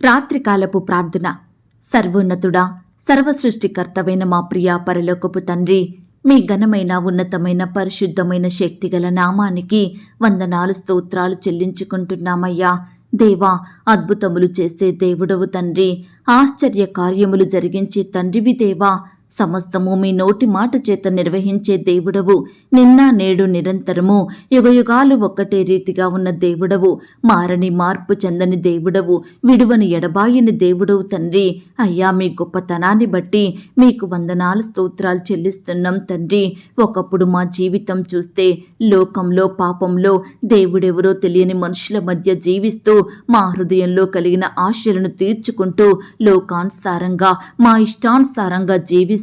రాత్రికాలపు ప్రార్థన. సర్వోన్నతుడా సర్వసృష్టికర్తవైన మా ప్రియ పరలోకపు తండ్రి మీ ఘనమైన ఉన్నతమైన పరిశుద్ధమైన శక్తిగల నామానికి వందనాలు స్తోత్రాలు చెల్లించుకుంటున్నామయ్యా. దేవా అద్భుతములు చేసే దేవుడవు తండ్రి ఆశ్చర్య కార్యములు జరిగించే తండ్రివి దేవా. సమస్తము మీ నోటి మాట చేత నిర్వహించే దేవుడవు. నిన్న నేడు నిరంతరము యుగయుగాలు ఒక్కటే రీతిగా ఉన్న దేవుడవు. మారని మార్పు చెందని దేవుడవు. విడువని ఎడబాయని దేవుడవు తండ్రి. అయ్యా మీ గొప్పతనాన్ని బట్టి మీకు వందనాలు స్తోత్రాలు చెల్లిస్తున్నాం తండ్రి. ఒకప్పుడు మా జీవితం చూస్తే లోకంలో పాపంలో దేవుడెవరో తెలియని మనుషుల మధ్య జీవిస్తూ మా హృదయంలో కలిగిన ఆశలను తీర్చుకుంటూ లోకానుసారంగా మా ఇష్టానుసారంగా జీవిస్తూ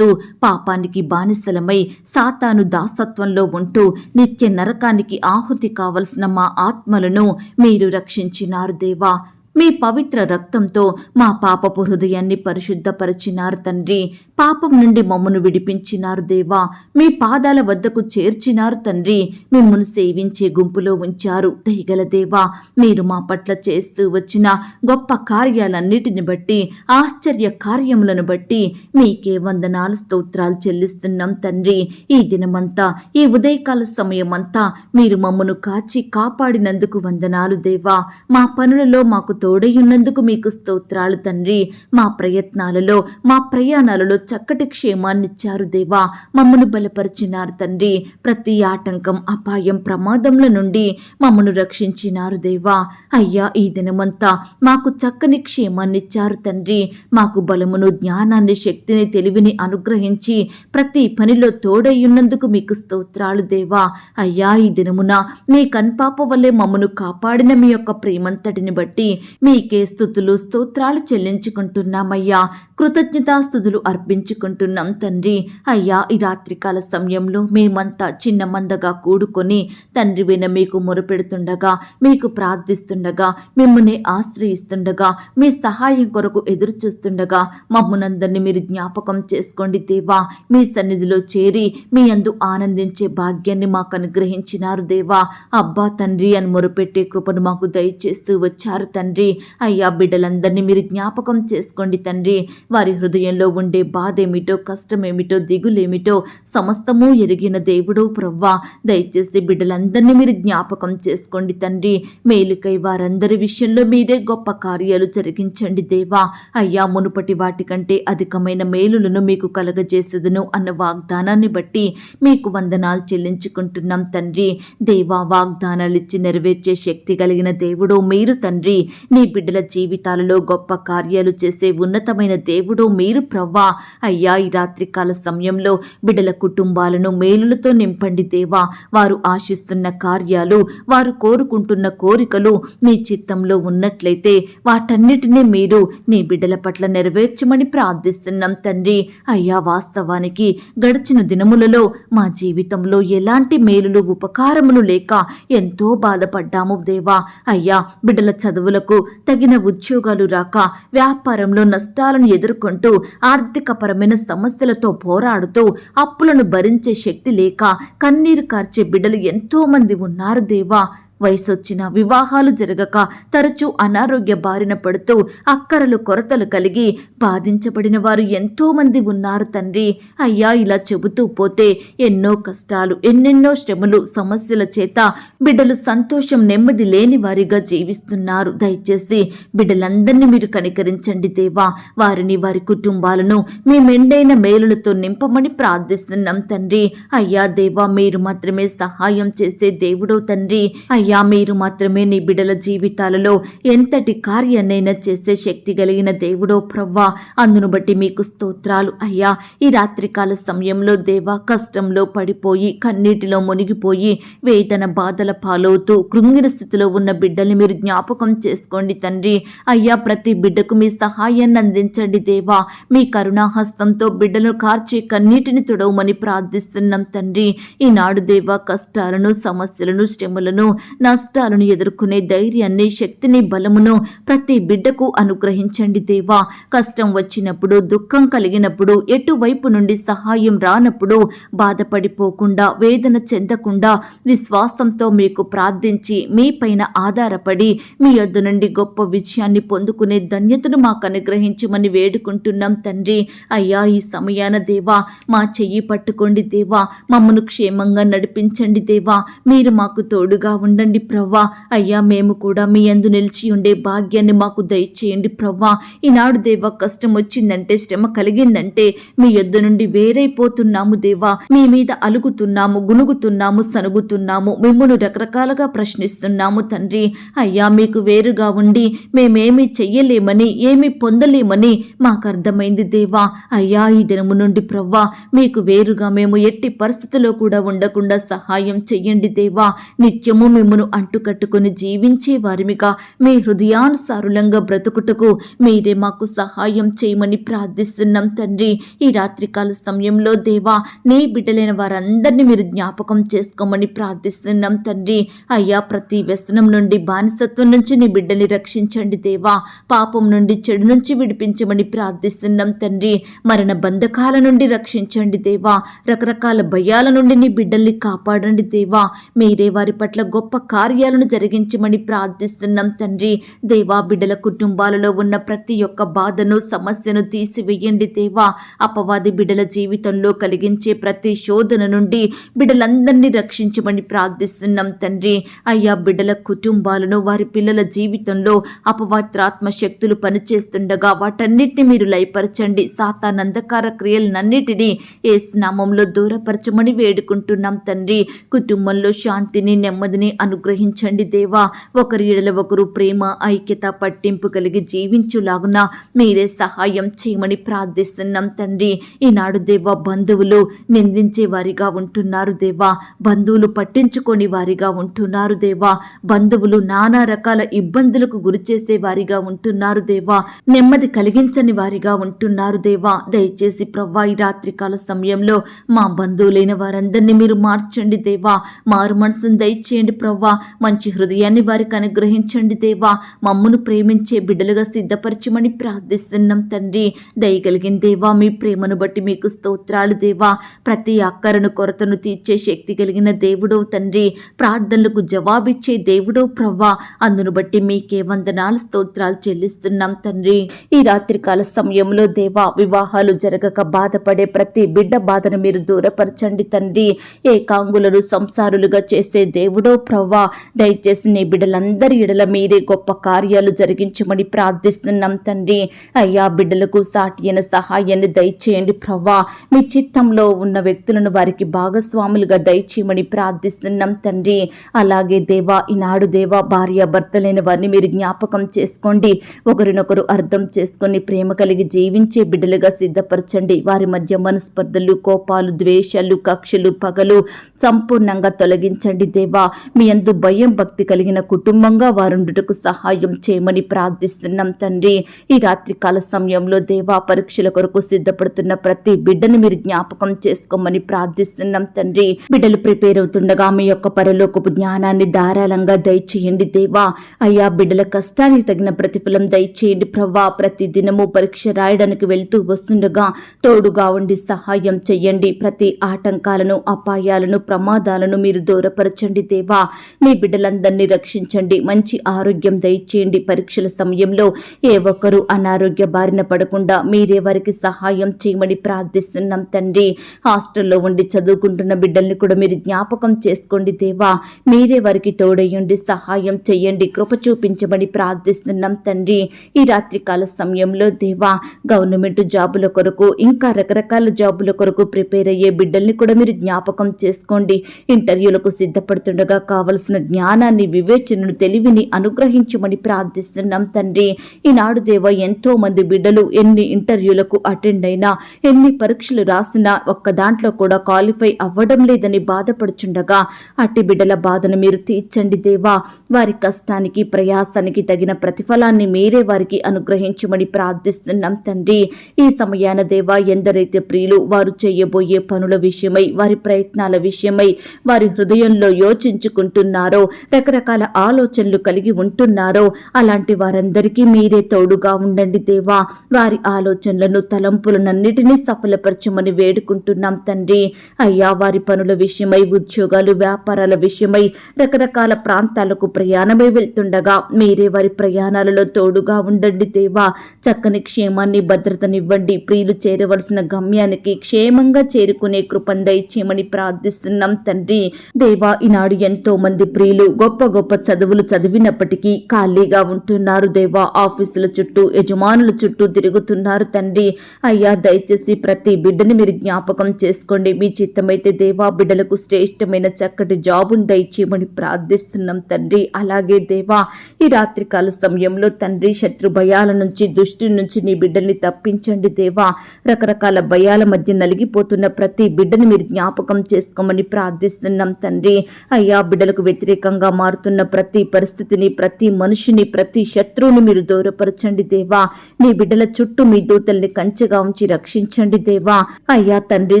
పాపానికి బానిసలమై సాతాను దాసత్వంలో ఉంటూ నిత్య నరకానికి ఆహుతి కావలసిన మా ఆత్మలను మీరు రక్షించినారు దేవా. మీ పవిత్ర రక్తంతో మా పాపపు హృదయాన్ని పరిశుద్ధపరిచినారు తండ్రి. పాపం నుండి మమ్మను విడిపించినారు దేవా. మీ పాదాల వద్దకు చేర్చినారు తండ్రి. మిమ్మల్ని సేవించే గుంపులో ఉంచారు. దయగల దేవా మీరు మా పట్ల చేస్తూ వచ్చిన గొప్ప కార్యాలన్నిటిని బట్టి ఆశ్చర్య కార్యములను బట్టి మీకే వందనాలు స్తోత్రాలు చెల్లిస్తున్నాం తండ్రి. ఈ దినమంతా ఈ ఉదయకాల సమయమంతా మీరు మమ్మను కాచి కాపాడినందుకు వందనాలు దేవా. మా పనులలో మాకు తోడయున్నందుకు మీకు స్తోత్రాలు తండ్రి. మా ప్రయత్నాలలో మా ప్రయాణాలలో చక్కటి క్షేమాన్నిచ్చారు దేవా. మమ్మను బలపరిచినారు తండ్రి. ప్రతి ఆటంకం అపాయం ప్రమాదముల నుండి మమ్మను రక్షించినారు దేవా. అయ్యా ఈ దినమంతా మాకు చక్కని క్షేమాన్నిచ్చారు తండ్రి. మాకు బలమును జ్ఞానాన్ని శక్తిని తెలివిని అనుగ్రహించి ప్రతి పనిలో తోడయ్యున్నందుకు మీకు స్తోత్రాలు దేవా. అయ్యా ఈ దినమున మీ కన్పాప వల్లే మమ్మను కాపాడిన మీ యొక్క ప్రేమంతటిని బట్టి మీకే స్థుతులు స్తోత్రాలు చెల్లించుకుంటున్నామయ్యా. కృతజ్ఞతాస్థుతులు అర్పించుకుంటున్నాం తండ్రి. అయ్యా ఈ రాత్రికాల సమయంలో మేమంతా చిన్న మందగా కూడుకొని తండ్రి విన మీకు మొరపెడుతుండగా మీకు ప్రార్థిస్తుండగా మిమ్మల్ని ఆశ్రయిస్తుండగా మీ సహాయం కొరకు ఎదురు చూస్తుండగా మమ్మునందరినీ మీరు జ్ఞాపకం చేసుకోండి దేవా. మీ సన్నిధిలో చేరి మీ అందు ఆనందించే భాగ్యాన్ని మాకు అనుగ్రహించినారు దేవా. అబ్బా తండ్రి అని మొరపెట్టే కృపను మాకు దయచేస్తూ వచ్చారు తండ్రి. తండ్రి అయ్యా బిడ్డలందరినీ మీరు జ్ఞాపకం చేసుకోండి తండ్రి. వారి హృదయంలో ఉండే బాధ ఏమిటో కష్టమేమిటో దిగులేమిటో సమస్తము ఎరిగిన దేవుడు ప్రవ్వా. దయచేసి బిడ్డలందరినీ మీరు జ్ఞాపకం చేసుకోండి తండ్రి. మేలుకై వారందరి విషయంలో మీరే గొప్ప కార్యాలు జరిగించండి దేవా. అయ్యా మునుపటి వాటికంటే అధికమైన మేలులను మీకు కలగజేసేదను అన్న వాగ్దానాన్ని బట్టి మీకు వందనాలు చెల్లించుకుంటున్నాం తండ్రి. దేవా వాగ్దానాలు ఇచ్చి నెరవేర్చే శక్తి కలిగిన దేవుడు మీరు తండ్రి. నీ బిడ్డల జీవితాలలో గొప్ప కార్యాలు చేసే ఉన్నతమైన దేవుడు మీరు ప్రవ్వా. అయ్యా ఈ రాత్రికాల సమయంలో బిడ్డల కుటుంబాలను మేలులతో నింపండి దేవా. వారు ఆశిస్తున్న కార్యాలు వారు కోరుకుంటున్న కోరికలు మీ చిత్తంలో ఉన్నట్లయితే వాటన్నిటినీ మీరు నీ బిడ్డల పట్ల నెరవేర్చమని ప్రార్థిస్తున్నాం తండ్రి. అయ్యా వాస్తవానికి గడిచిన దినములలో మా జీవితంలో ఎలాంటి మేలులు ఉపకారములు లేక ఎంతో బాధపడ్డాము దేవా. అయ్యా బిడ్డల చదువులకు తగిన ఉద్యోగాలు రాక వ్యాపారంలో నష్టాలను ఎదుర్కొంటూ ఆర్థికపరమైన సమస్యలతో పోరాడుతూ అప్పులను భరించే శక్తి లేక కన్నీరు కార్చే బిడ్డలు ఎంతో మంది ఉన్నారు దేవా. వయసొచ్చిన వివాహాలు జరగక తరచూ అనారోగ్య బారిన పడుతూ అక్కరలు కొరతలు కలిగి బాధించబడిన వారు ఎంతోమంది ఉన్నారు తండ్రి. అయ్యా ఇలా చెబుతూ పోతే ఎన్నో కష్టాలు ఎన్నెన్నో శ్రమలు సమస్యల చేత బిడ్డలు సంతోషం నెమ్మది లేని వారిగా జీవిస్తున్నారు. దయచేసి బిడ్డలందరినీ మీరు కనికరించండి దేవా. వారిని వారి కుటుంబాలను మీ మెండైన మేలులతో నింపమని ప్రార్థిస్తున్నాం తండ్రి. అయ్యా దేవా మీరు మాత్రమే సహాయం చేసే దేవుడో తండ్రి. అయ్యా మీరు మాత్రమే నీ బిడ్డల జీవితాలలో ఎంతటి కార్యాన్నైనా చేసే శక్తి కలిగిన దేవుడో ప్రవ్వా. అందును బట్టి మీకు స్తోత్రాలు అయ్యా. ఈ రాత్రికాల సమయంలో దేవా కష్టంలో పడిపోయి కన్నీటిలో మునిగిపోయి వేదన బాధల పాలవుతూ కృంగిన స్థితిలో ఉన్న బిడ్డల్ని మీరు జ్ఞాపకం చేసుకోండి తండ్రి. అయ్యా ప్రతి బిడ్డకు మీ సహాయాన్ని అందించండి దేవా. మీ కరుణాహస్తంతో బిడ్డలు కార్చే కన్నీటిని తుడవమని ప్రార్థిస్తున్నాం తండ్రి. ఈనాడు దేవా కష్టాలను సమస్యలను శ్రమలను నష్టాలను ఎదుర్కొనే ధైర్యాన్ని శక్తిని బలమును ప్రతి బిడ్డకు అనుగ్రహించండి దేవా. కష్టం వచ్చినప్పుడు దుఃఖం కలిగినప్పుడు ఎటువైపు నుండి సహాయం రానప్పుడు బాధపడిపోకుండా వేదన చెందకుండా విశ్వాసంతో మీకు ప్రార్థించి మీ పైన ఆధారపడి మీ యొద్ద నుండి గొప్ప విజయాన్ని పొందుకునే ధన్యతను మాకు అనుగ్రహించమని వేడుకుంటున్నాం తండ్రి. అయ్యా ఈ సమయాన దేవా మా చెయ్యి పట్టుకోండి దేవా. మమ్మను క్షేమంగా నడిపించండి దేవా. మీరు మాకు తోడుగా ఉండండి. ప్రవ్వా. అయ్యా మేము కూడా మీ అందు నిలిచి ఉండే భాగ్యాన్ని మాకు దయచేయండి ప్రవ్వా. ఈనాడు దేవా కష్టం వచ్చిందంటే శ్రమ కలిగిందంటే మీ యొద్ద నుండి వేరైపోతున్నాము దేవా. మీ మీద అలుగుతున్నాము గునుగుతున్నాము సనుగుతున్నాము మిమ్మల్ని రకరకాలుగా ప్రశ్నిస్తున్నాము తండ్రి. అయ్యా మీకు వేరుగా ఉండి మేమేమి చెయ్యలేమని ఏమి పొందలేమని మాకు అర్థమైంది దేవా. అయ్యా ఈ దినము నుండి ప్రవ్వా మీకు వేరుగా మేము ఎట్టి పరిస్థితిలో కూడా ఉండకుండా సహాయం చెయ్యండి దేవా. నిత్యము మిమ్మను అంటుకట్టుకుని జీవించే వారిమిగా మీ హృదయానుసారులంగా బ్రతుకుటకు మీరే మాకు సహాయం చేయమని ప్రార్థిస్తున్నాం తండ్రి. ఈ రాత్రికాల సమయంలో దేవా నీ బిడ్డలైన వారందరినీ మీరు జ్ఞాపకం చేసుకోమని ప్రార్థిస్తున్నాం తండ్రి. అయ్యా ప్రతి వ్యసనం నుండి బానిసత్వం నుంచి నీ బిడ్డని రక్షించండి దేవా. పాపం నుండి చెడు నుంచి విడిపించమని ప్రార్థిస్తున్నాం తండ్రి. మరణ బంధకాల నుండి రక్షించండి దేవా. రకరకాల భయాల నుండి నీ బిడ్డల్ని కాపాడండి దేవా. మీరే వారి పట్ల గొప్ప కార్యాలను జరిగించమని ప్రార్థిస్తున్నాం తండ్రి. దేవా బిడ్డల కుటుంబాలలో ఉన్న ప్రతి ఒక్క బాధను సమస్యను తీసివేయండి దేవా. అపవాది బిడ్డల జీవితంలో కలిగించే ప్రతి శోధన నుండి బిడ్డలందరినీ రక్షించమని ప్రార్థిస్తున్నాం తండ్రి. అయ్యా బిడ్డల కుటుంబాలను వారి పిల్లల జీవితంలో అపవాత్రాత్మ శక్తులు పనిచేస్తుండగా వాటన్నిటిని మీరు లయపరచండి. సాతానందకార క్రియలన్నిటినీ ఏ స్నామంలో దూరపరచమని వేడుకుంటున్నాం తండ్రి. కుటుంబంలో శాంతిని నెమ్మదిని అను అనుగ్రహించండి దేవా. ఒకరి ఎడల ఒకరు ప్రేమ ఐక్యత పట్టింపు కలిగి జీవించులాగున మీరే సహాయం చేయమని ప్రార్థిస్తున్నాం తండ్రి. ఈనాడు దేవా బంధువులు నిందించే వారిగా ఉంటున్నారు దేవా. బంధువులు పట్టించుకొని వారిగా ఉంటున్నారు దేవా. బంధువులు నానా రకాల ఇబ్బందులకు గురి చేసే వారిగా ఉంటున్నారు దేవా. నెమ్మది కలిగించని వారిగా ఉంటున్నారు దేవా. దయచేసి ప్రవ్వా ఈ రాత్రికాల సమయంలో మా బంధువులైన వారందరినీ మీరు మార్చండి దేవా. మారు మనసును దయచేయండి ప్రవ్వా. మంచి హృదయాన్ని వారికి అనుగ్రహించండి దేవా. మమ్మను ప్రేమించే బిడ్డలుగా సిద్ధపరచమని ప్రార్థిస్తున్నాం తండ్రి. దయగలిగిన దేవా మీ ప్రేమను బట్టి మీకు స్తోత్రాలు దేవా. ప్రతి అక్కరను కొరతను తీర్చే శక్తి కలిగిన దేవుడో తండ్రి. ప్రార్థనలకు జవాబిచ్చే దేవుడో ప్రవ్వా. అందును బట్టి మీకే వందనాలు స్తోత్రాలు చెల్లిస్తున్నాం తండ్రి. ఈ రాత్రికాల సమయంలో దేవా వివాహాలు జరగక బాధపడే ప్రతి బిడ్డ బాధను మీరు దూరపరచండి తండ్రి. ఏకాంగులను సంసారులుగా చేసే దేవుడో ప్రవ్వ. దయచేసి నీ బిడ్డలందరి ఎడల మీరే గొప్ప కార్యాలు జరిగించమని ప్రార్థిస్తున్నాం తండ్రి. అయ్యా బిడ్డలకు సాటి అయిన సహాయాన్ని దయచేయండి ప్రవ్వా మీ చిత్తంలో ఉన్న వ్యక్తులను వారికి భాగస్వాములుగా దయచేయమని ప్రార్థిస్తున్నాం తండ్రి. అలాగే దేవా ఈనాడు దేవా భార్య భర్తలైన వారిని మీరు జ్ఞాపకం చేసుకోండి. ఒకరినొకరు అర్థం చేసుకొని ప్రేమ కలిగి జీవించే బిడ్డలుగా సిద్ధపరచండి. వారి మధ్య మనస్పర్ధలు కోపాలు ద్వేషాలు కక్షలు పగలు సంపూర్ణంగా తొలగించండి దేవా. మీ యందు భయం భక్తి కలిగిన కుటుంబంగా వారుండుటకు సహాయం చేయమని ప్రార్థిస్తున్నాం తండ్రి. ఈ రాత్రికాల సమయంలో దేవా పరీక్షల కొరకు సిద్ధపడుతున్న ప్రతి బిడ్డను మీరు జ్ఞాపకం చేసుకోమని ప్రార్థిస్తున్నాం తండ్రి. బిడ్డలు ప్రిపేర్ అవుతుండగా మీ యొక్క పరలోకపు జ్ఞానాన్ని ధారాళంగా దయచేయండి దేవా. అయ్యా బిడ్డల కష్టానికి తగిన ప్రతిఫలం దయచేయండి ప్రవ్వా ప్రతి దినము పరీక్ష రాయడానికి వెళ్తూ వస్తుండగా తోడుగా ఉండి సహాయం చెయ్యండి. ప్రతి ఆటంకాలను అపాయాలను ప్రమాదాలను మీరు దూరపరచండి దేవా. మీ బిడ్డలందరినీ రక్షించండి. మంచి ఆరోగ్యం దయచేయండి. పరీక్షల సమయంలో ఏ ఒక్కరూ అనారోగ్య బారిన పడకుండా మీరే వారికి సహాయం చేయమని ప్రార్థిస్తున్నాం తండ్రి. హాస్టల్లో ఉండి చదువుకుంటున్న బిడ్డల్ని కూడా మీరు జ్ఞాపకం చేసుకోండి దేవా. మీరే వారికి తోడయ్యండి సహాయం చేయండి. కృప చూపించమని ప్రార్థిస్తున్నాం తండ్రి. ఈ రాత్రికాల సమయంలో దేవా గవర్నమెంట్ జాబుల కొరకు ఇంకా రకరకాల జాబుల కొరకు ప్రిపేర్ అయ్యే బిడ్డల్ని కూడా మీరు జ్ఞాపకం చేసుకోండి. ఇంటర్వ్యూలకు సిద్ధపడుతుండగా కావలసిన జ్ఞానాన్ని వివేచనను తెలివిని అనుగ్రహించమని ప్రార్థిస్తున్నాం తండ్రి. ఈనాడు దేవ ఎంతో మంది బిడ్డలు ఎన్ని ఇంటర్వ్యూలకు అటెండ్ అయినా ఎన్ని పరీక్షలు రాసినా ఒక్క దాంట్లో కూడా క్వాలిఫై అవ్వడం లేదని బాధపడుచుండగా అట్టి బిడ్డల బాధను మీరు తీర్చండి దేవా. వారి కష్టానికి ప్రయాసానికి తగిన ప్రతిఫలాన్ని మీరే వారికి అనుగ్రహించమని ప్రార్థిస్తున్నాం తండ్రి. ఈ సమయాన దేవా ఎందరైతే ప్రియులు వారు చేయబోయే పనుల విషయమై వారి ప్రయత్నాల విషయమై వారి హృదయంలో యోచించుకుంటున్న ఉంటున్నారో రకరకాల ఆలోచనలు కలిగి ఉంటున్నారో అలాంటి వారందరికీ మీరే తోడుగా ఉండండి దేవా. వారి ఆలోచనలను తలంపులనన్నిటినీ సఫలపరచమని వేడుకుంటున్నాం తండ్రి. అయ్యా వారి పనుల విషయమై ఉద్యోగాలు వ్యాపారాల విషయమై రకరకాల ప్రాంతాలకు ప్రయాణమై వెళ్తుండగా మీరే వారి ప్రయాణాలలో తోడుగా ఉండండి దేవా. చక్కని క్షేమాన్ని భద్రతనివ్వండి. ప్రియులు చేరవలసిన గమ్యానికి క్షేమంగా చేరుకునే కృపం దయచేయమని ప్రార్థిస్తున్నాం తండ్రి. దేవా ఈనాడు ఎంతో మంది ప్రియులు గొప్ప గొప్ప చదువులు చదివినప్పటికీ ఖాళీగా ఉంటున్నారు. దేవా ఆఫీసుల చుట్టూ యజమానుల చుట్టూ తిరుగుతున్నారు తండ్రి. అయ్యా దయచేసి ప్రతి బిడ్డని మీరు జ్ఞాపకం చేసుకోండి. మీ చిత్తమైతే దేవా బిడ్డలకు శ్రేష్టమైన చక్కటి జాబును దయచేయమని ప్రార్థిస్తున్నాం తండ్రి. అలాగే దేవా ఈ రాత్రికాల సమయంలో తండ్రి శత్రు భయాల నుంచి దృష్టి నుంచి నీ బిడ్డల్ని తప్పించండి దేవా. రకరకాల భయాల మధ్య నలిగిపోతున్న ప్రతి బిడ్డని మీరు జ్ఞాపకం చేసుకోమని ప్రార్థిస్తున్నాం తండ్రి. అయ్యా బిడ్డలకు వ్యతిరేకంగా మారుతున్న ప్రతి పరిస్థితిని ప్రతి మనిషిని ప్రతి శత్రువుని మీరు దూరపరచండి దేవా. మీ బిడ్డల చుట్టూ మీ దూతల్ని కంచెగా ఉంచి రక్షించండి దేవా. అయ్యా తండ్రి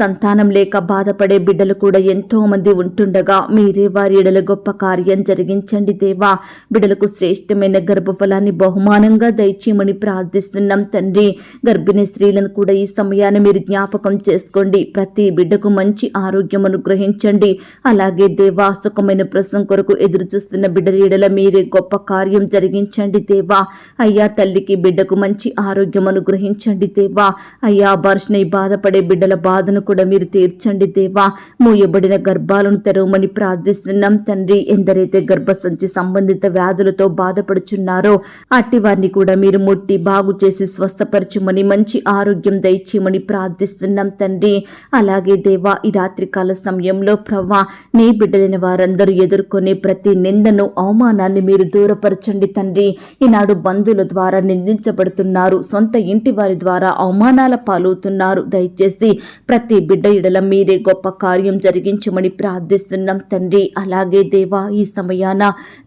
సంతానం లేక బాధపడే బిడ్డలు కూడా ఎంతో మంది ఉంటుండగా మీరే వారి ఎడల గొప్ప కార్యం జరిగించండి దేవా. బిడ్డలకు శ్రేష్టమైన గర్భఫలాన్ని బహుమానంగా దయచేయమని ప్రార్థిస్తున్నాం తండ్రి. గర్భిణీ స్త్రీలను కూడా ఈ సమయాన్ని మీరు జ్ఞాపకం చేసుకోండి. ప్రతి బిడ్డకు మంచి ఆరోగ్యం అనుగ్రహించండి. అలాగే దేవా సుఖమైన కోసం కొరకు ఎదురు చూస్తున్న బిడ్డల మీరే గొప్ప కార్యం జరిగించండి దేవా. అయ్యా తల్లికి బిడ్డకు మంచి ఆరోగ్యం అనుగ్రహించండి దేవా. అయ్యా బర్షనై బాధపడే బిడ్డల బాధను కూడా మీరు తీర్చండి దేవా. మూయబడిన గర్భాలను తెరవమని ప్రార్థిస్తున్నాం. తండ్రి ఎందరైతే గర్భసంచి సంబంధిత వ్యాధులతో బాధపడుచున్నారో అట్టి వారిని కూడా మీరు ముట్టి బాగు చేసి స్వస్థపరచుమని మంచి ఆరోగ్యం దయచేయమని ప్రార్థిస్తున్నాం తండ్రి. అలాగే దేవా ఈ రాత్రికాల సమయంలో ప్రవ్వా నీ బిడ్డలైన వారందరూ ఎదుర్కొనే ప్రతి నిందను అవమానాన్ని మీరు దూరపరచండి తండ్రి. ఈనాడు బంధువుల ద్వారా నిందించబడుతున్నారు. సొంత ఇంటి వారి ద్వారా అవమానాల పాలవుతున్నారు. దయచేసి ప్రతి బిడ్డ ఇడల మీరే గొప్ప కార్యం జరిగించమని ప్రార్థిస్తున్నాం తండ్రి. అలాగే దేవా ఈ సమయాన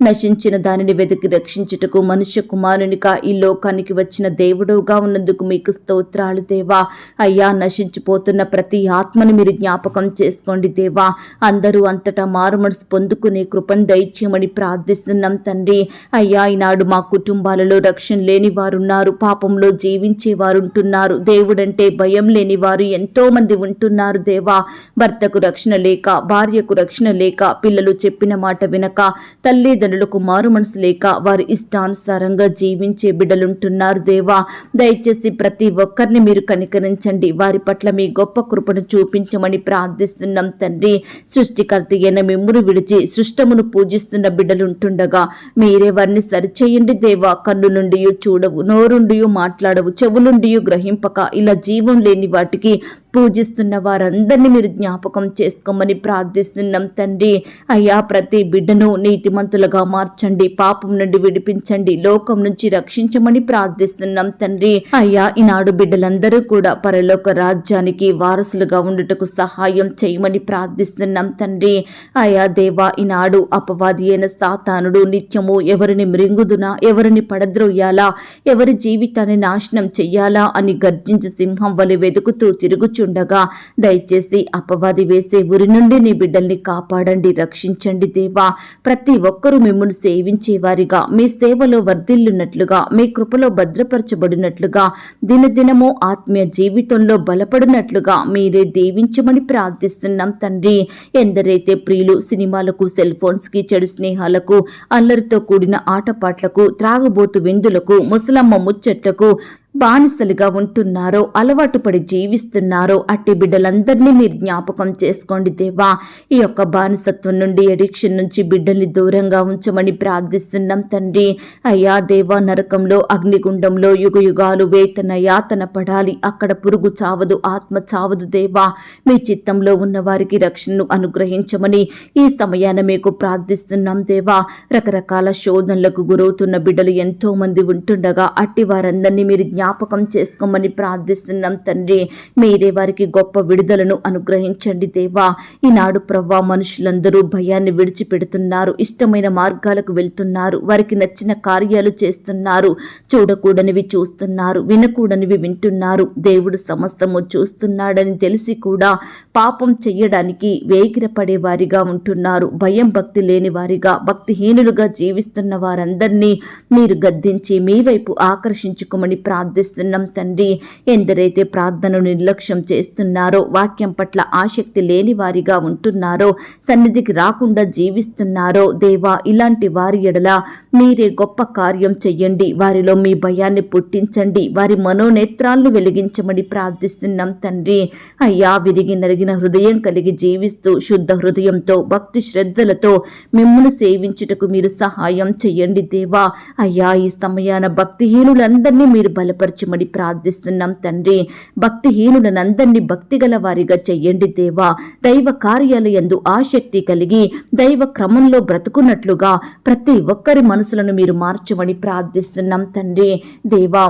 నశించిన దానిని వెతికి రక్షించుటకు మనుష్య కుమారునిగా ఈ లోకానికి వచ్చిన దేవుడుగా ఉన్నందుకు మీకు స్తోత్రాలు దేవా. అయ్యా నశించిపోతున్న ప్రతి ఆత్మను మీరు జ్ఞాపకం చేసుకోండి దేవా. అందరూ అంతటా మారుమనసు పొందుకు ఆదుకునే కృపను దయచేయమని ప్రార్థిస్తున్నాం తండ్రి. అయ్యా ఈనాడు మా కుటుంబాలలో రక్షణ లేని వారున్నారు. పాపంలో జీవించే వారు ఉంటున్నారు దేవుడంటే భయం లేని వారు ఎంతో మంది ఉంటున్నారు దేవా. భర్తకు రక్షణ లేక భార్యకు రక్షణ లేక పిల్లలు చెప్పిన మాట వినక తల్లిదండ్రులకు మారు మనసు లేక వారి ఇష్టానుసారంగా జీవించే బిడ్డలుంటున్నారు దేవా. దయచేసి ప్రతి ఒక్కరిని మీరు కనికరించండి. వారి పట్ల మీ గొప్ప కృపను చూపించమని ప్రార్థిస్తున్నాం తండ్రి. సృష్టికర్త అయిన మిమ్మును విడిచి సృష్టమును పూజిస్తున్న బిడ్డలుంటుండగా మీరే వారిని సరిచేయండి దేవా. కన్ను నుండి చూడవు నోరుండి మాట్లాడవు చెవులుండి గ్రహింపక. ఇలా జీవం లేని వాటికి పూజిస్తున్న వారందరినీ మీరు జ్ఞాపకం చేసుకోమని ప్రార్థిస్తున్నాం తండ్రి. అయ్యా ప్రతి బిడ్డను నీతిమంతులుగా మార్చండి పాపం నుండి విడిపించండి లోకం నుంచి రక్షించమని ప్రార్థిస్తున్నాం తండ్రి. అయ్యా ఈనాడు బిడ్డలందరూ కూడా పరలోక రాజ్యానికి వారసులుగా ఉండుటకు సహాయం చేయమని ప్రార్థిస్తున్నాం తండ్రి. అయ్యా దేవా ఈనాడు అపవాది అయిన సాతానుడు నిత్యము ఎవరిని మృంగుదునా ఎవరిని పడద్రోయాలా ఎవరి జీవితాన్ని నాశనం చెయ్యాలా అని గర్జించి సింహం వలి వెతుకుతూ తిరుగుచుండగా దయచేసి అపవాది వేసే ఉరి నుండి నీ బిడ్డల్ని కాపాడండి రక్షించండి దేవా. ప్రతి ఒక్కరూ మిమ్మల్ని సేవించేవారిగా మీ సేవలో వర్ధిల్లున్నట్లుగా మీ కృపలో భద్రపరచబడినట్లుగా దినదినము ఆత్మీయ జీవితంలో బలపడినట్లుగా మీరే దీవించమని ప్రార్థిస్తున్నాం తండ్రి. ఎందరైతే ప్రియులు సినిమాలకు సెల్ ఫోన్స్కి చెడు స్నేహాలకు అల్లరితో కూడిన ఆటపాట్లకు త్రాగుబోతు విందులకు ముసలమ్మ ముచ్చట్లకు బానిసలుగా ఉంటున్నారో అలవాటు పడి జీవిస్తున్నారో అట్టి బిడ్డలందరినీ మీరు జ్ఞాపకం చేసుకోండి దేవా. ఈ యొక్క బానిసత్వం నుండి ఎడిక్షన్ నుంచి బిడ్డల్ని దూరంగా ఉంచమని ప్రార్థిస్తున్నాం తండ్రి. అయ్యా దేవా నరకంలో అగ్నిగుండంలో యుగ యుగాలు వేతన యాతన పడాలి. అక్కడ పురుగు చావదు ఆత్మ చావదు దేవా. మీ చిత్తంలో ఉన్న వారికి రక్షణను అనుగ్రహించమని ఈ సమయాన మీకు ప్రార్థిస్తున్నాం దేవా. రకరకాల శోధనలకు గురవుతున్న బిడ్డలు ఎంతో మంది ఉంటుండగా అట్టి వారందరినీ మీరు జ్ఞాపకం చేసుకోమని ప్రార్థిస్తున్నాం తండ్రి. మీరే వారికి గొప్ప విడుదలను అనుగ్రహించండి దేవా. ఈనాడు ప్రవ్వా మనుషులందరూ భయాన్ని విడిచిపెడుతున్నారు ఇష్టమైన మార్గాలకు వెళ్తున్నారు వారికి నచ్చిన కార్యాలు చేస్తున్నారు చూడకూడనివి చూస్తున్నారు వినకూడనివి వింటున్నారు. దేవుడు సమస్తము చూస్తున్నాడని తెలిసి కూడా పాపం చెయ్యడానికి వేగిరపడే వారిగా ఉంటున్నారు. భయం భక్తి లేని వారిగా భక్తిహీనులుగా జీవిస్తున్న వారందరినీ మీరు గద్దించి మీ వైపు ఆకర్షించుకోమని ప్రార్థిస్తున్నాం తండ్రి. ఎందరైతే ప్రార్థనను నిర్లక్ష్యం చేస్తున్నారో వాక్యం పట్ల ఆసక్తి లేని వారిగా ఉంటున్నారో సన్నిధికి రాకుండా జీవిస్తున్నారో దేవా ఇలాంటి వారి ఎడల మీరే గొప్ప కార్యం చెయ్యండి. వారిలో మీ భయాన్ని పుట్టించండి. వారి మనోనేత్రాలను వెలిగించమని ప్రార్థిస్తున్నాం తండ్రి. అయ్యా విరిగి నలిగిన హృదయం కలిగి జీవిస్తూ శుద్ధ హృదయంతో భక్తి శ్రద్ధలతో మిమ్మల్ని సేవించుటకు మీరు సహాయం చెయ్యండి దేవా. అయ్యా ఈ సమయాన భక్తిహీనులందరినీ మీరు బలపరచమని ప్రార్థిస్తున్నాం తండ్రి. భక్తిహీనులనందరినీ భక్తిగల వారిగా చెయ్యండి దేవా. దైవ కార్యాలయందు ఆసక్తి కలిగి దైవ క్రమంలో బ్రతుకున్నట్లుగా ప్రతి ఒక్కరి మనసులను మీరు మార్చమని ప్రార్థిస్తున్నాం తండ్రి. దేవా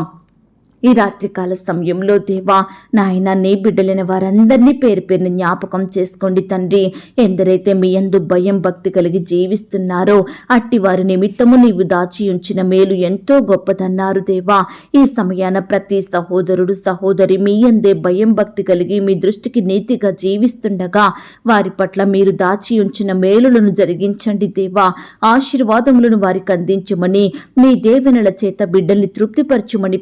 ఈ రాత్రికాల సమయంలో దేవా నాయన నీ బిడ్డలైన వారందరినీ పేరు పేరుని జ్ఞాపకం చేసుకోండి తండ్రి. ఎందరైతే మీ అందు భయం భక్తి కలిగి జీవిస్తున్నారో అట్టి వారి నిమిత్తము నీవు దాచి ఉంచిన మేలు ఎంతో గొప్పదన్నారు దేవా. ఈ సమయాన ప్రతి సహోదరుడు సహోదరి మీ అందే భయం భక్తి కలిగి మీ దృష్టికి నీతిగా జీవిస్తుండగా వారి పట్ల మీరు దాచి ఉంచిన మేలులను జరిగించండి దేవా. ఆశీర్వాదములను వారికి అందించమని మీ దేవెనల చేత బిడ్డల్ని తృప్తిపరచుమని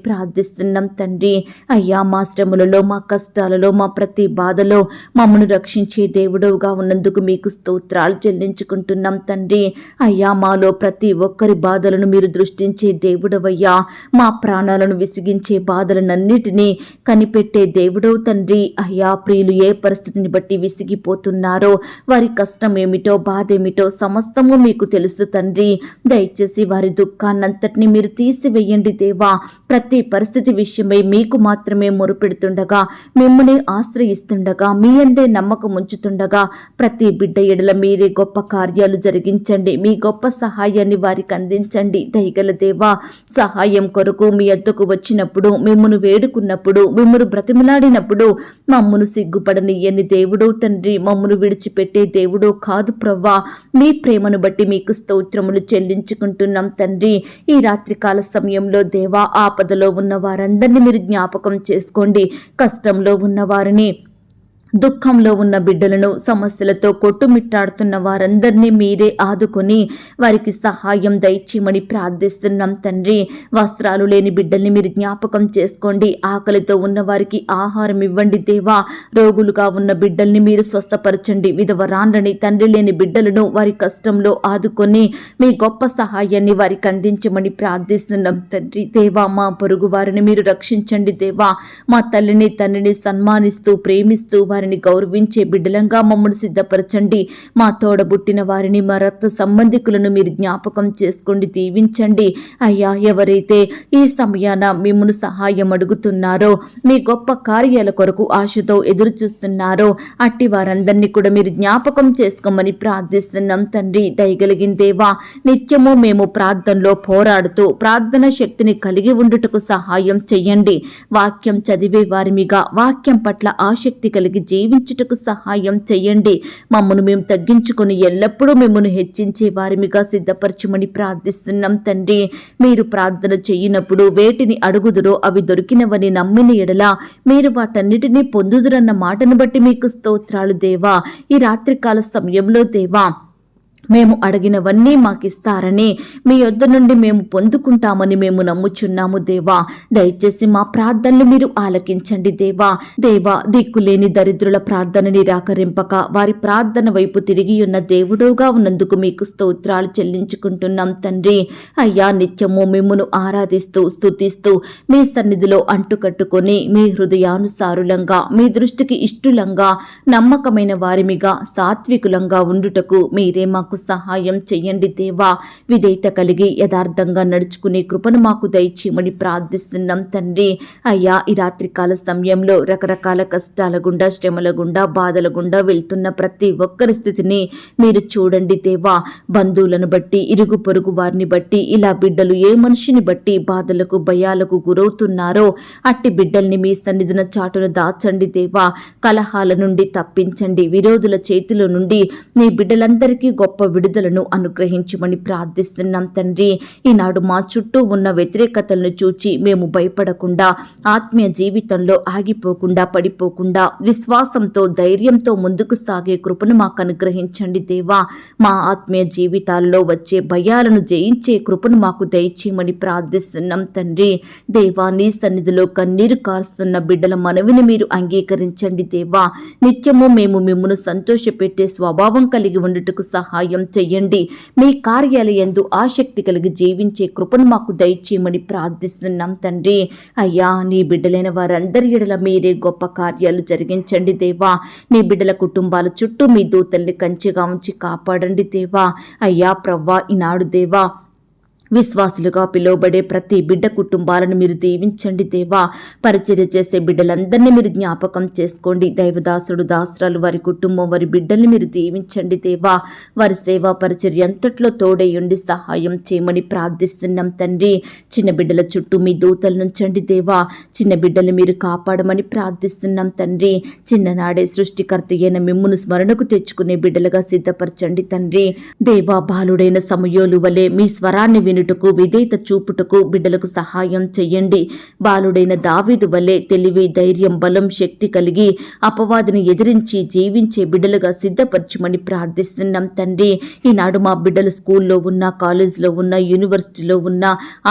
ప్రార్థిస్తున్నాం తండ్రి. అయ్యా మా శ్రమలలో మా కష్టాలలో మా ప్రతి బాధలో మమ్మను రక్షించే దేవుడవుగా ఉన్నందుకు మీకు స్తోత్రాలు చెల్లించుకుంటున్నాం తండ్రి. అయ్యా మాలో ప్రతి ఒక్కరి బాధలను మీరు దృష్టించే దేవుడవయ్యా. మా ప్రాణాలను విసిగించే బాధలనన్నిటినీ కనిపెట్టే దేవుడవు తండ్రి. అయ్యా ప్రియులు ఏ పరిస్థితిని బట్టి విసిగిపోతున్నారో వారి కష్టం ఏమిటో బాధ ఏమిటో సమస్తము మీకు తెలుసు తండ్రి. దయచేసి వారి దుఃఖాన్నంతటిని మీరు తీసివేయండి దేవా. ప్రతి పరిస్థితి విషయమై మీకు మాత్రమే మొరుపెడుతుండగా మిమ్మల్ని ఆశ్రయిస్తుండగా మీ అందే నమ్మకం ఉంచుతుండగా ప్రతి బిడ్డ ఎడల మీరే గొప్ప కార్యాలు జరిగించండి. మీ గొప్ప సహాయాన్ని వారికి అందించండి. దయగల దేవా సహాయం కొరకు మీ అద్దకు వచ్చినప్పుడు మిమ్మను వేడుకున్నప్పుడు మిమ్మను బ్రతిమలాడినప్పుడు మమ్మను సిగ్గుపడనియ్యని దేవుడు తండ్రి మమ్మను విడిచిపెట్టే దేవుడు కాదు ప్రవ్వా. మీ ప్రేమను బట్టి మీకు స్తోత్రములు చెల్లించుకుంటున్నాం తండ్రి. ఈ రాత్రికాల సమయంలో దేవా ఆపదలో ఉన్న వారందరినీ మీరు జ్ఞాపకం చేసుకోండి. కష్టంలో ఉన్నవారిని దుఃఖంలో ఉన్న బిడ్డలను సమస్యలతో కొట్టుమిట్టాడుతున్న వారందరినీ మీరే ఆదుకొని వారికి సహాయం దయచేయమని ప్రార్థిస్తున్నాం తండ్రి. వస్త్రాలు లేని బిడ్డల్ని మీరు జ్ఞాపకం చేసుకోండి. ఆకలితో ఉన్న వారికి ఆహారం ఇవ్వండి దేవా. రోగులుగా ఉన్న బిడ్డల్ని మీరు స్వస్థపరచండి. విధవరాండ్రని తండ్రి లేని బిడ్డలను వారి కష్టంలో ఆదుకొని మీ గొప్ప సహాయాన్ని వారికి అందించమని ప్రార్థిస్తున్నాం తండ్రి. దేవా మా పొరుగు వారిని మీరు రక్షించండి దేవా. మా తల్లిని తండ్రిని సన్మానిస్తూ ప్రేమిస్తూ వారిని గౌరవించే బిడ్డలంగా మమ్మల్ని సిద్ధపరచండి. మా తోడబుట్టిన వారిని మా రక్త సంబంధికులను మీరు జ్ఞాపకం చేసుకోండి దీవించండి. అయ్యా ఎవరైతే ఈ సమయాన మిమ్మల్ని సహాయం అడుగుతున్నారో మీ గొప్ప కార్యాల కొరకు ఆశతో ఎదురు చూస్తున్నారో అట్టి వారందరినీ కూడా మీరు జ్ఞాపకం చేసుకోమని ప్రార్థిస్తున్నాం తండ్రి. దయగలిగిన దేవా నిత్యము మేము ప్రార్థనలో పోరాడుతూ ప్రార్థన శక్తిని కలిగి ఉండుటకు సహాయం చెయ్యండి. వాక్యం చదివే వారిమిగా వాక్యం పట్ల ఆసక్తి కలిగి జీవించుటకు సహాయం చేయండి. మమ్మను మేము తగ్గించుకొని ఎల్లప్పుడూ మిమ్మల్ని హెచ్చించే వారిమిగా సిద్ధపరచుమని ప్రార్థిస్తున్నాం తండ్రి. మీరు ప్రార్థన చేయనప్పుడు వేటిని అడుగుదురో అవి దొరికినవని నమ్మిన ఎడల మీరు వాటన్నిటినీ పొందుదురన్న మాటను బట్టి మీకు స్తోత్రాలు దేవా. ఈ రాత్రికాల సమయంలో దేవా మేము అడిగినవన్నీ మాకిస్తారని మీ యొద్ద నుండి మేము పొందుకుంటామని మేము నమ్ముచున్నాము దేవా. దయచేసి మా ప్రార్థనలు మీరు ఆలకించండి దేవా. దేవా దిక్కులేని దరిద్రుల ప్రార్థన నిరాకరింపక వారి ప్రార్థన వైపు తిరిగి ఉన్న దేవుడుగా ఉన్నందుకు మీకు స్తోత్రాలు చెల్లించుకుంటున్నాం తండ్రి. అయ్యా నిత్యము మిమ్మును ఆరాధిస్తూ స్తుతిస్తూ మీ సన్నిధిలో అంటుకట్టుకొని మీ హృదయానుసారులంగా మీ దృష్టికి ఇష్టులంగా నమ్మకమైన వారిమిగా సాత్వికులంగా ఉండుటకు మీరే మాకు మాకు సహాయం చెయ్యండి దేవా. విధేయత కలిగి యథార్థంగా నడుచుకునే కృపను మాకు దయచేయమని ప్రార్థిస్తున్నాం తండ్రి. అయ్యా ఈ రాత్రికాల సమయంలో రకరకాల కష్టాల గుండా శ్రమల గుండా బాధల గుండా వెళ్తున్న ప్రతి ఒక్కరి స్థితిని మీరు చూడండి దేవా. బంధువులను బట్టి ఇరుగు పొరుగు వారిని బట్టి ఇలా బిడ్డలు ఏ మనిషిని బట్టి బాధలకు భయాలకు గురవుతున్నారో అట్టి బిడ్డల్ని మీ సన్నిధిన చాటున దాచండి దేవా. కలహాల నుండి తప్పించండి విరోధుల చేతిలో నుండి మీ బిడ్డలందరికీ గొప్ప విడుదలను అనుగ్రహించమని ప్రార్థిస్తున్నాం తండ్రి. ఈనాడు మా చుట్టూ ఉన్న వ్యతిరేకతలను చూచి మేము భయపడకుండా ఆత్మీయ జీవితంలో ఆగిపోకుండా పడిపోకుండా విశ్వాసంతో ధైర్యంతో ముందుకు సాగే కృపను మాకు అనుగ్రహించండి దేవా. మా ఆత్మీయ జీవితాల్లో వచ్చే భయాలను జయించే కృపను మాకు దయచేయమని ప్రార్థిస్తున్నాం తండ్రి. దేవా నీ సన్నిధిలో కన్నీరు కారుస్తున్న బిడ్డల మనవిని మీరు అంగీకరించండి దేవా. నిత్యము మేము మిమ్మను సంతోషపెట్టే స్వభావం కలిగి ఉండుటకు సహాయం చెయ్యండి మీ కార్యాలయందు ఆసక్తి కలిగి జీవించే కృపను మాకు దయచేయమని ప్రార్థిస్తున్నాం తండ్రి. అయ్యా నీ బిడ్డలైన వారందరి ఎడల మీరే గొప్ప కార్యాలు జరిగించండి దేవా. నీ బిడ్డల కుటుంబాల చుట్టూ మీ దూతల్ని కంచెగా ఉంచి కాపాడండి దేవా. అయ్యా ప్రవ్వా ఈనాడు దేవా విశ్వాసులుగా పిలువబడే ప్రతి బిడ్డ కుటుంబాలను మీరు దీవించండి దేవా. పరిచర్య చేసే బిడ్డలందరినీ మీరు జ్ఞాపకం చేసుకోండి. దైవదాసుడు దాసురాలు వారి కుటుంబం వారి బిడ్డల్ని మీరు దీవించండి దేవా. వారి సేవా పరిచర్య అంతట్లో ఉండి సహాయం చేయమని ప్రార్థిస్తున్నాం తండ్రి. చిన్న బిడ్డల చుట్టూ మీ దూతలు నుంచండి దేవా. చిన్న బిడ్డలు మీరు కాపాడమని ప్రార్థిస్తున్నాం తండ్రి. చిన్ననాడే సృష్టికర్త అయిన మిమ్మును స్మరణకు తెచ్చుకునే బిడ్డలుగా సిద్ధపరచండి తండ్రి. దేవా బాలుడైన సమయోలు వలె మీ స్వరాన్ని వినుటకు విధేయత చూపుటకు బిడ్డలకు సహాయం చెయ్యండి. బాలుడైన దావీదు వలె తెలివి ధైర్యం బలం శక్తి కలిగి అపవాదిని ఎదిరించి జీవించే బిడ్డలుగా సిద్ధపరచమని ప్రార్థిస్తున్నాం తండ్రి. ఈనాడు మా బిడ్డలు స్కూల్లో ఉన్న కాలేజీలో ఉన్న యూనివర్సిటీలో ఉన్న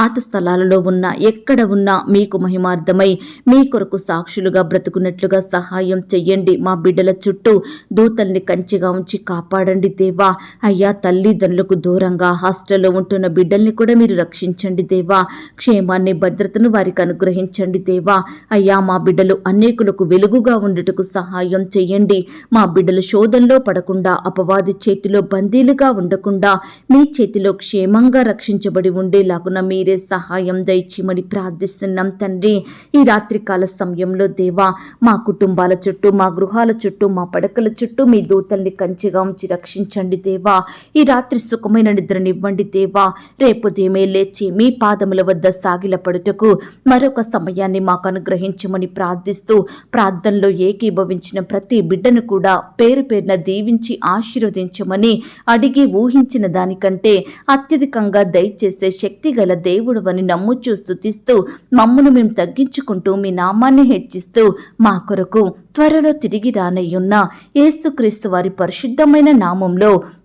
ఆట స్థలాలలో ఉన్న ఎక్కడ ఉన్నా మీకు మహిమార్థమై మీ కొరకు సాక్షులుగా బ్రతుకున్నట్లుగా సహాయం చెయ్యండి. మా బిడ్డల చుట్టూ దూతల్ని కంచిగా ఉంచి కాపాడండి దేవా. అయ్యా తల్లిదండ్రులకు దూరంగా హాస్టల్లో ఉంటున్న బిడ్డల్ని కూడా మీరు రక్షించండి దేవా. క్షేమాన్ని భద్రతను వారికి అనుగ్రహించండి దేవా. అయ్యా మా బిడ్డలు అనేకులకు వెలుగుగా ఉండుటకు సహాయం చేయండి. మా బిడ్డలు శోధంలో పడకుండా అపవాది చేతిలో బందీలుగా ఉండకుండా మీ చేతిలో క్షేమంగా రక్షించబడి ఉండేలాగున మీరే సహాయం దయచేయమని ప్రార్థిస్తున్నాం తండ్రి. ఈ రాత్రికాల సమయంలో దేవా మా కుటుంబాల చుట్టూ మా గృహాల చుట్టూ మా పడకల చుట్టూ మీ దూతల్ని కంచిగా ఉంచి రక్షించండి దేవా. ఈ రాత్రి సుఖమైన నిద్రనివ్వండి దేవా. రేపు ఉదయమే లేచి మీ పాదముల వద్ద సాగిలపడుటకు మరొక సమయాన్ని మాకు అనుగ్రహించమని ప్రార్థిస్తూ ప్రార్థనలో ఏకీభవించిన ప్రతి బిడ్డను కూడా పేరు పేరున దీవించి ఆశీర్వదించమని అడిగి ఊహించిన దానికంటే అత్యధికంగా దయచేసే శక్తి గల దేవుడవని నమ్ముచూ స్థుతిస్తూ మమ్మను మేము తగ్గించుకుంటూ మీ నామాన్ని హెచ్చిస్తూ మా కొరకు త్వరలో తిరిగి రానయ్యున్న యేసుక్రీస్తు వారి పరిశుద్ధమైన నామంలో